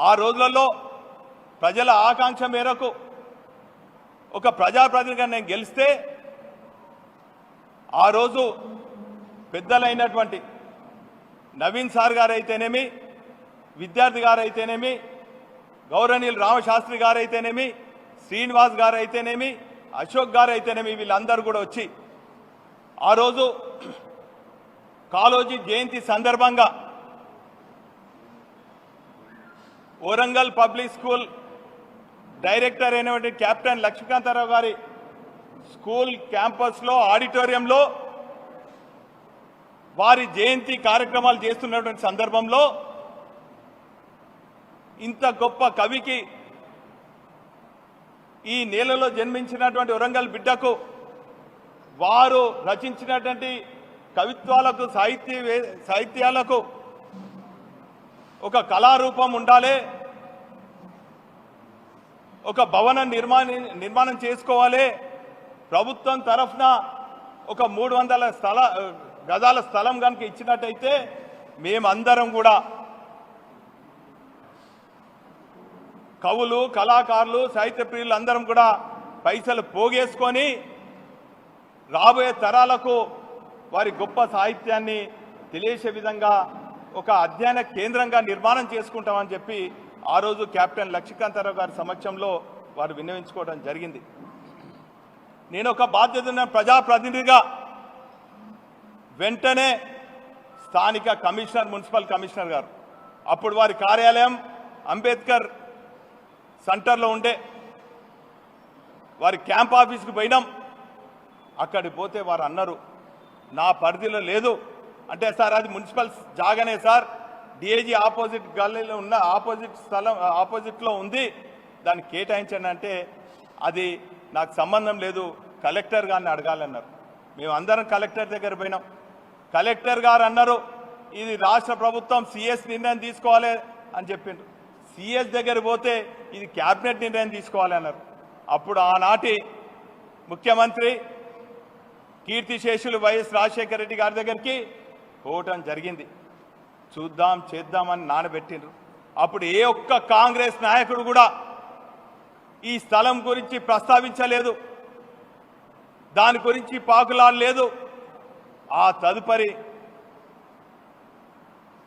ఆ రోజులలో ప్రజల ఆకాంక్ష మేరకు ఒక ప్రజాప్రతినిధిగా నేను గెలిస్తే ఆ రోజు పెద్దలైనటువంటి నవీన్ సార్ గారు అయితేనేమి విద్యార్థి గారైతేనేమి గౌరవనీయులు రామశాస్త్రి గారైతేనేమి శ్రీనివాస్ గారైతేనేమి అశోక్ గారు అయితేనేమి వీళ్ళందరూ కూడా వచ్చి ఆ రోజు కాళోజీ జయంతి సందర్భంగా వరంగల్ పబ్లిక్ స్కూల్ డైరెక్టర్ అయినటువంటి కెప్టెన్ లక్ష్మీకాంతారావు గారి స్కూల్ క్యాంపస్లో ఆడిటోరియంలో వారి జయంతి కార్యక్రమాలు చేస్తున్నటువంటి సందర్భంలో ఇంత గొప్ప కవికి ఈ నేలలో జన్మించినటువంటి వరంగల్ బిడ్డకు వారు రచించినటువంటి కవిత్వాలకు సాహిత్య వే- సాహిత్యాలకు ఒక కళారూపం ఉండాలి. ఒక భవన నిర్మాణ నిర్మాణం చేసుకోవాలి. ప్రభుత్వం తరఫున ఒక మూడు వందల స్థల గజాల స్థలం కనుక ఇచ్చినట్టయితే మేమందరం కూడా కవులు కళాకారులు సాహిత్య ప్రియులు అందరం కూడా పైసలు పోగేసుకొని రాబోయే తరాలకు వారి గొప్ప సాహిత్యాన్ని తెలియసే విధంగా ఒక అధ్యయన కేంద్రంగా నిర్మాణం చేసుకుంటామని చెప్పి ఆ రోజు కెప్టెన్ లక్ష్మీకాంతారావు గారి సమక్షంలో వారు విన్నవించుకోవడం జరిగింది. నేను ఒక బాధ్యత ఉన్న ప్రజాప్రతినిధిగా వెంటనే స్థానిక కమిషనర్ మున్సిపల్ కమిషనర్ గారు అప్పుడు వారి కార్యాలయం అంబేద్కర్ సెంటర్లో ఉండే వారి క్యాంప్ ఆఫీస్కి పోయినాం. అక్కడికి పోతే వారు అన్నారు నా పరిధిలో లేదు. అంటే సార్ అది మున్సిపల్ జాగానే సార్. డిఏజీ ఆపోజిట్ గల్లీలో ఉన్న ఆపోజిట్ స్థలం ఆపోజిట్లో ఉంది. దాన్ని కేటాయించండి అంటే అది నాకు సంబంధం లేదు. కలెక్టర్ గారిని అడగాలన్నారు. మేము అందరం కలెక్టర్ దగ్గర పోయినాం. కలెక్టర్ గారు అన్నారు ఇది రాష్ట్ర ప్రభుత్వం సిఎస్ నిర్ణయం తీసుకోవాలి అని చెప్పిండ్రు. సిఎస్ దగ్గర పోతే ఇది క్యాబినెట్ నిర్ణయం తీసుకోవాలి అన్నారు. అప్పుడు ఆనాటి ముఖ్యమంత్రి కీర్తిశేషులు వైఎస్ రాజశేఖర రెడ్డి గారి దగ్గరికి పోవటం జరిగింది. చూద్దాం చేద్దామని నానబెట్టిండ్రు. అప్పుడు ఏ ఒక్క కాంగ్రెస్ నాయకుడు కూడా ఈ స్థలం గురించి ప్రస్తావించలేదు. దాని గురించి పాకులాడలేదు. ఆ తదుపరి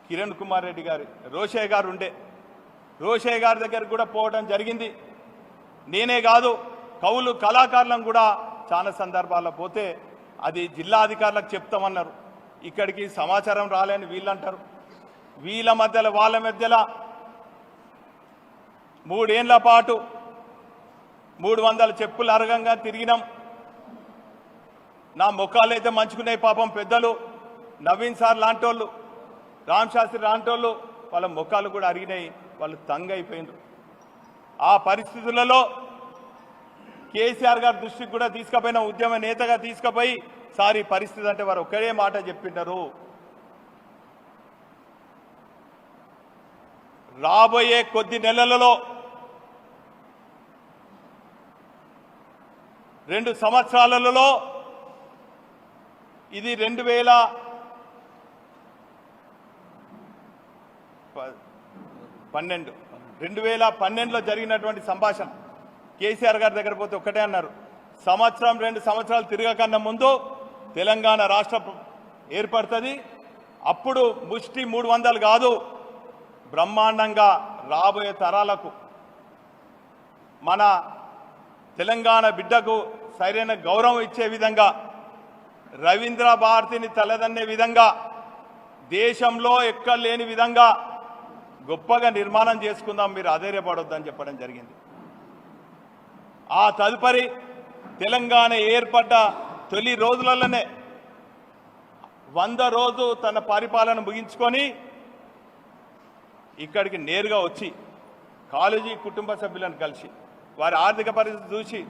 కిరణ్ కుమార్ రెడ్డి గారి రోషయ్య గారు ఉండే. రోషయ్య గారి దగ్గర కూడా పోవడం జరిగింది. నేనే కాదు కవులు కళాకారులను కూడా చాలా సందర్భాల్లో పోతే అది జిల్లా అధికారులకు చెప్తామన్నారు. ఇక్కడికి సమాచారం రాలేని వీళ్ళంటారు. వీళ్ళ మధ్యలో వాళ్ళ మధ్యలో మూడేళ్ళ పాటు మూడు వందల చెప్పులు అరగంగా తిరిగినాం. నా ముఖాలు అయితే మంచుకున్నాయి పాపం పెద్దలు నవీన్ సార్ లాంటోళ్ళు రామ్ శాస్త్రి లాంటోళ్ళు వాళ్ళ ముఖాలు కూడా అరిగినాయి వాళ్ళు తంగైపోయినారు. ఆ పరిస్థితులలో కేసీఆర్ గారి దృష్టికి కూడా తీసుకుపోయిన ఉద్యమ నేతగా తీసుకుపోయి సారి పరిస్థితి అంటే వారు ఒకే మాట చెప్పినారు. రాబోయే కొద్ది నెలలలో రెండు సంవత్సరాలలో ఇది రెండు వేల ప- పన్నెండు. రెండు వేల పన్నెండులో జరిగినటువంటి సంభాషణ. కేసీఆర్ గారి దగ్గర పోతే ఒక్కటే అన్నారు. సంవత్సరం రెండు సంవత్సరాలు తిరగకన్నా ముందు తెలంగాణ రాష్ట్ర ఏర్పడుతుంది. అప్పుడు ముష్టి మూడు వందలు కాదు బ్రహ్మాండంగా రాబోయే తరాలకు. మన తెలంగాణ బిడ్డకు సరైన గౌరవం ఇచ్చే విధంగా రవీంద్ర భారతిని తలదన్నే విధంగా దేశంలో ఎక్కడ లేని విధంగా గొప్పగా నిర్మాణం చేసుకుందాం మీరు అధైర్యపడొద్దని చెప్పడం జరిగింది. ఆ తదుపరి తెలంగాణ ఏర్పడ్డ తొలి రోజులలోనే వంద రోజు తన పరిపాలన ముగించుకొని ఇక్కడికి నేరుగా వచ్చి కాలేజీ కుటుంబ సభ్యులను కలిసి వారి ఆర్థిక పరిస్థితి చూసి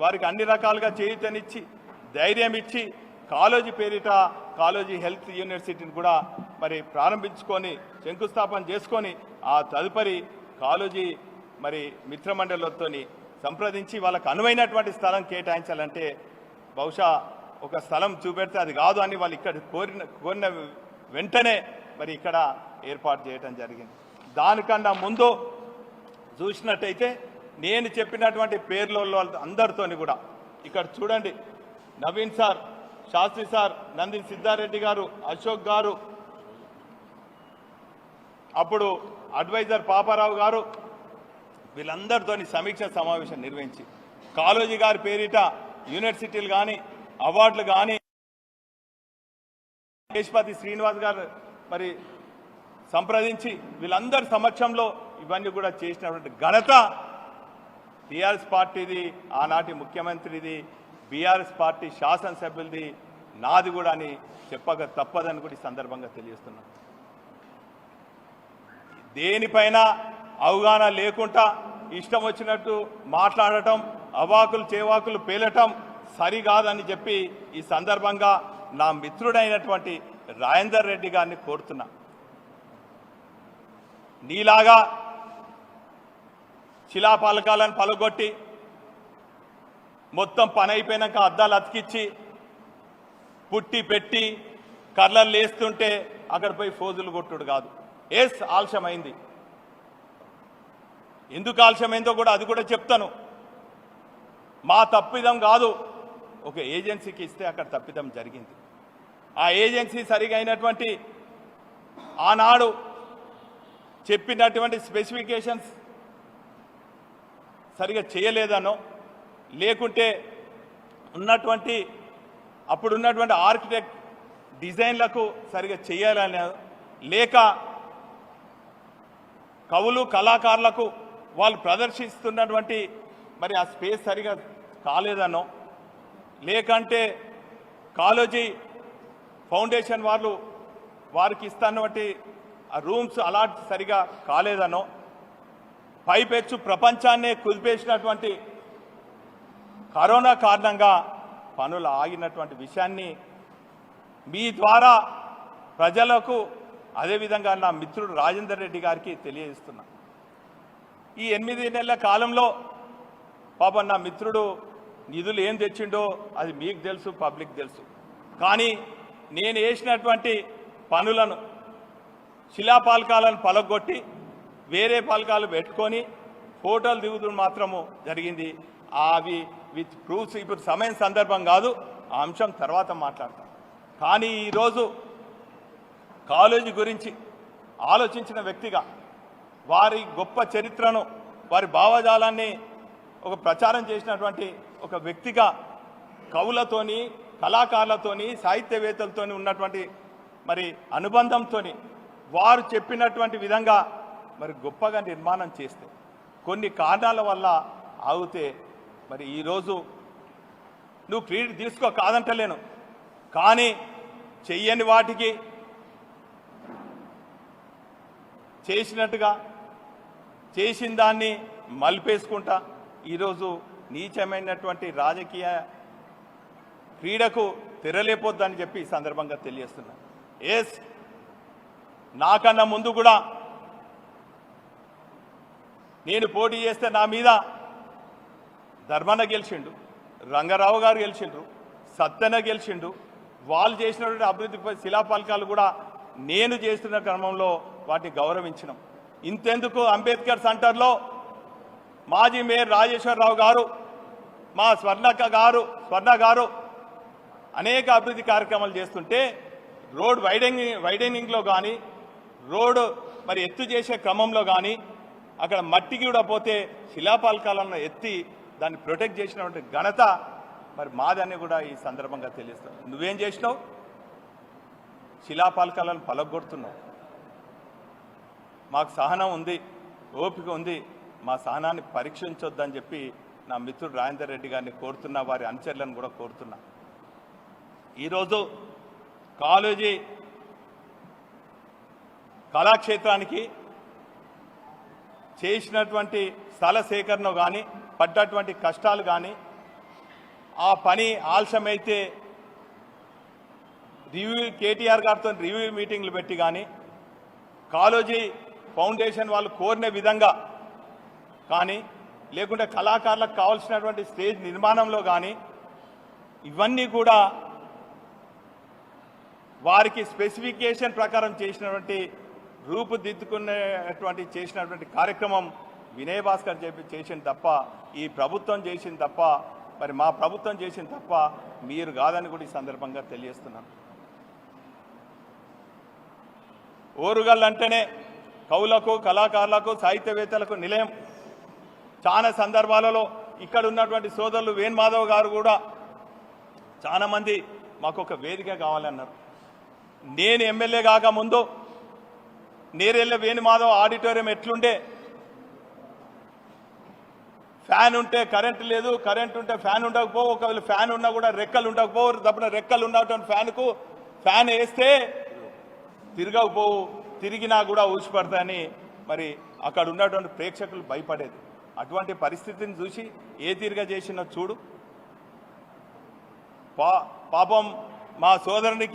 వారికి అన్ని రకాలుగా చేయూతనిచ్చి ధైర్యం ఇచ్చి కాలేజీ పేరిట కాలేజీ హెల్త్ యూనివర్సిటీని కూడా మరి ప్రారంభించుకొని శంకుస్థాపన చేసుకొని ఆ తదుపరి కాలేజీ మరి మిత్రమండలితో సంప్రదించి వాళ్ళకు అనువైనటువంటి స్థలం కేటాయించాలంటే బహుశా ఒక స్థలం చూపెడితే అది కాదు అని వాళ్ళు ఇక్కడ కోరిన కోరిన వెంటనే మరి ఇక్కడ ఏర్పాటు చేయడం జరిగింది. దానికన్నా ముందు చూసినట్టయితే నేను చెప్పినటువంటి పేర్ల అందరితోని కూడా ఇక్కడ చూడండి. నవీన్ సార్ శాస్త్రి సార్ నందిని సిద్ధారెడ్డి గారు అశోక్ గారు అప్పుడు అడ్వైజర్ పాపారావు గారు వీళ్ళందరితోని సమీక్ష సమావేశం నిర్వహించి కాళోజీ గారి పేరిట యూనివర్సిటీలు కానీ అవార్డులు కానీ దేశపతి శ్రీనివాస్ గారు మరి సంప్రదించి వీళ్ళందరి సమక్షంలో ఇవన్నీ కూడా చేసినటువంటి ఘనత టీఆర్ఎస్ పార్టీది ఆనాటి ముఖ్యమంత్రిది బీఆర్ఎస్ పార్టీ శాసనసభ్యులది నాది కూడా అని చెప్పక తప్పదని కూడా ఈ సందర్భంగా తెలియజేస్తున్నాం. దేనిపైన అవగాహన లేకుండా ఇష్టం వచ్చినట్టు మాట్లాడటం అవాకులు చేవాకులు పేలటం సరికాదని చెప్పి ఈ సందర్భంగా నా మిత్రుడైనటువంటి రాజేందర్ రెడ్డి గారిని కోరుతున్నా. నీలాగా శిలాపాలకాలను పలగొట్టి మొత్తం పని అయిపోయినాక అద్దాలు అతికిచ్చి పుట్టి పెట్టి కర్రలు లేస్తుంటే అక్కడ పోయి ఫోజులు కొట్టుడు కాదు. ఎస్ ఆలస్యమైంది. ఎందుకు ఆలస్యమైందో కూడా అది కూడా చెప్తాను. మా తప్పిదం కాదు. ఒక ఏజెన్సీకి ఇస్తే అక్కడ తప్పిదం జరిగింది. ఆ ఏజెన్సీ సరిగైనటువంటి ఆనాడు చెప్పినటువంటి స్పెసిఫికేషన్స్ సరిగా చేయలేదనో లేకుంటే ఉన్నటువంటి అప్పుడున్నటువంటి ఆర్కిటెక్ట్ డిజైన్లకు సరిగా చేయాలనే లేక కవులు కళాకారులకు వాళ్ళు ప్రదర్శిస్తున్నటువంటి మరి ఆ స్పేస్ సరిగా కాలేదనో లేకంటే కాలేజీ ఫౌండేషన్ వాళ్ళు వారికి ఇస్తున్నటువంటి ఆ రూమ్స్ అలాట్ సరిగా కాలేదనో పైపెచ్చు ప్రపంచాన్నే కుదిపేసినటువంటి కరోనా కారణంగా పనులు ఆగినటువంటి విషయాన్ని మీ ద్వారా ప్రజలకు అదేవిధంగా నా మిత్రుడు రాజేందర్ రెడ్డి గారికి తెలియజేస్తున్నా. ఈ ఎనిమిది నెలల కాలంలో పాపం నా మిత్రుడు నిధులు ఏం తెచ్చిండో అది మీకు తెలుసు పబ్లిక్ తెలుసు. కానీ నేను వేసినటువంటి పనులను శిలాపాలకాలను పలగొట్టి వేరే పలకాలు పెట్టుకొని ఫోటోలు దిగుతుడు మాత్రము జరిగింది. అవి విత్ ప్రూఫ్స్ ఇప్పుడు సమయం సందర్భం కాదు ఆ అంశం తర్వాత మాట్లాడతాం. కానీ ఈరోజు కాలేజీ గురించి ఆలోచించిన వ్యక్తిగా వారి గొప్ప చరిత్రను వారి భావజాలాన్ని ఒక ప్రచారం చేసినటువంటి ఒక వ్యక్తిగా కవులతోని కళాకారులతోని సాహిత్యవేత్తలతోని ఉన్నటువంటి మరి అనుబంధంతోని వారు చెప్పినటువంటి విధంగా మరి గొప్పగా నిర్మాణం చేస్తే కొన్ని కారణాల వల్ల ఆగితే మరి ఈరోజు నువ్వు క్రెడిట్ తీసుకో కాదంటలేను. కానీ చెయ్యని వాటికి చేసినట్టుగా చేసిన దాన్ని మలిపేసుకుంటా ఈరోజు నీచమైనటువంటి రాజకీయ క్రీడకు తెరలేపోద్దని చెప్పి సందర్భంగా తెలియజేస్తున్నా. ఎస్ నాకన్నా ముందు కూడా నేను పోటీ చేస్తే నా మీద ధర్మన గెలిచిండు రంగారావు గారు గెలిచిండ్రు సత్యన గెలిచిండు వాళ్ళు చేసినటువంటి అభివృద్ధి శిలాఫలకాలు కూడా నేను చేస్తున్న క్రమంలో వాటిని గౌరవించినాం. ఇంతెందుకు అంబేద్కర్ సెంటర్లో మాజీ మేయర్ రాజేశ్వరరావు గారు మా స్వర్ణక్క గారు స్వర్ణ గారు అనేక అభివృద్ధి కార్యక్రమాలు చేస్తుంటే రోడ్ వైడెంగ్ వైడెనింగ్లో కానీ రోడ్ మరి ఎత్తు చేసే క్రమంలో కానీ అక్కడ మట్టికి కూడా పోతే శిలాపాలకాలను ఎత్తి దాన్ని ప్రొటెక్ట్ చేసినటువంటి ఘనత మరి మాదని కూడా ఈ సందర్భంగా తెలియస్తాను నువ్వేం చేసినావు? శిలాపాలకాలను పలగొడుతున్నావు. మాకు సహనం ఉంది ఓపిక ఉంది మా సహనాన్ని పరీక్షించొద్దని చెప్పి నా మిత్రుడు రాజేందర్ రెడ్డి గారిని కోరుతున్నా వారి అనుచరులను కూడా కోరుతున్నా. ఈరోజు కాలేజీ కళాక్షేత్రానికి చేసినటువంటి స్థల సేకరణ కానీ పడ్డటువంటి కష్టాలు కానీ ఆ పని ఆలస్యమైతే రివ్యూ కేటీఆర్ గారితో రివ్యూ మీటింగ్లు పెట్టి కానీ కాలేజీ ఫౌండేషన్ వాళ్ళు కోరిన విధంగా కానీ లేకుంటే కళాకారులకు కావాల్సినటువంటి స్టేజ్ నిర్మాణంలో కానీ ఇవన్నీ కూడా వారికి స్పెసిఫికేషన్ ప్రకారం చేసినటువంటి రూపుదిద్దుకునేటువంటి చేసినటువంటి కార్యక్రమం వినయ్ భాస్కర్ చెప్పి చేసింది తప్ప ఈ ప్రభుత్వం చేసింది తప్ప మరి మా ప్రభుత్వం చేసింది తప్ప మీరు కాదని కూడా ఈ సందర్భంగా తెలియజేస్తున్నాను. ఓరుగల్ అంటేనే కవులకు కళాకారులకు సాహిత్యవేత్తలకు నిలయం. చాలా సందర్భాలలో ఇక్కడ ఉన్నటువంటి సోదరులు వేణ్ మాధవ్ గారు కూడా చాలామంది మాకు ఒక వేదిక కావాలన్నారు. నేను ఎమ్మెల్యే కాక ముందు నేరెళ్ళ వేణుమాధవ్ ఆడిటోరియం ఎట్లుండే? ఫ్యాన్ ఉంటే కరెంట్ లేదు కరెంట్ ఉంటే ఫ్యాన్ ఉండకపో ఒకవేళ ఫ్యాన్ ఉన్నా కూడా రెక్కలు ఉండకపో తప్పున రెక్కలు ఉన్నటువంటి ఫ్యాన్కు ఫ్యాన్ వేస్తే తిరగకపోవు తిరిగినా కూడా ఊసిపడతాయని మరి అక్కడ ఉన్నటువంటి ప్రేక్షకులు భయపడేది. అటువంటి పరిస్థితిని చూసి ఏ తీరుగా చేసినా చూడు. పా పాపం మా సోదరునికి